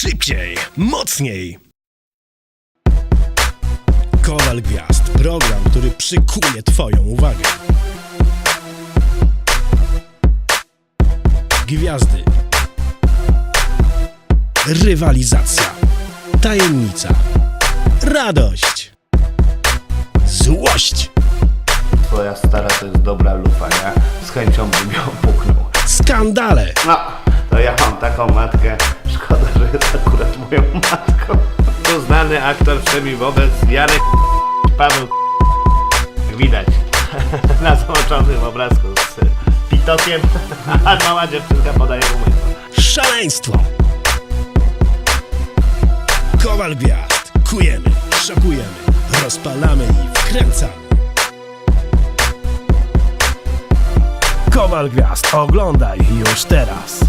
Szybciej, mocniej. Kowal Gwiazd. Program, który przykuje Twoją uwagę. Gwiazdy. Rywalizacja. Tajemnica. Radość. Złość. Twoja stara to jest dobra lufa, nie? Z chęcią bym ją puknął. Skandale. No, to ja mam taką matkę. Szkoda, że jest akurat moją matką. Tu znany aktor wszemi wobec Jarek Paweł widać na załączonym obrazku z pitokiem, a mała dziewczynka podaje umysł. Szaleństwo. Kowal Gwiazd. Kujemy, szokujemy, rozpalamy i wkręcamy. Kowal Gwiazd. Oglądaj już teraz.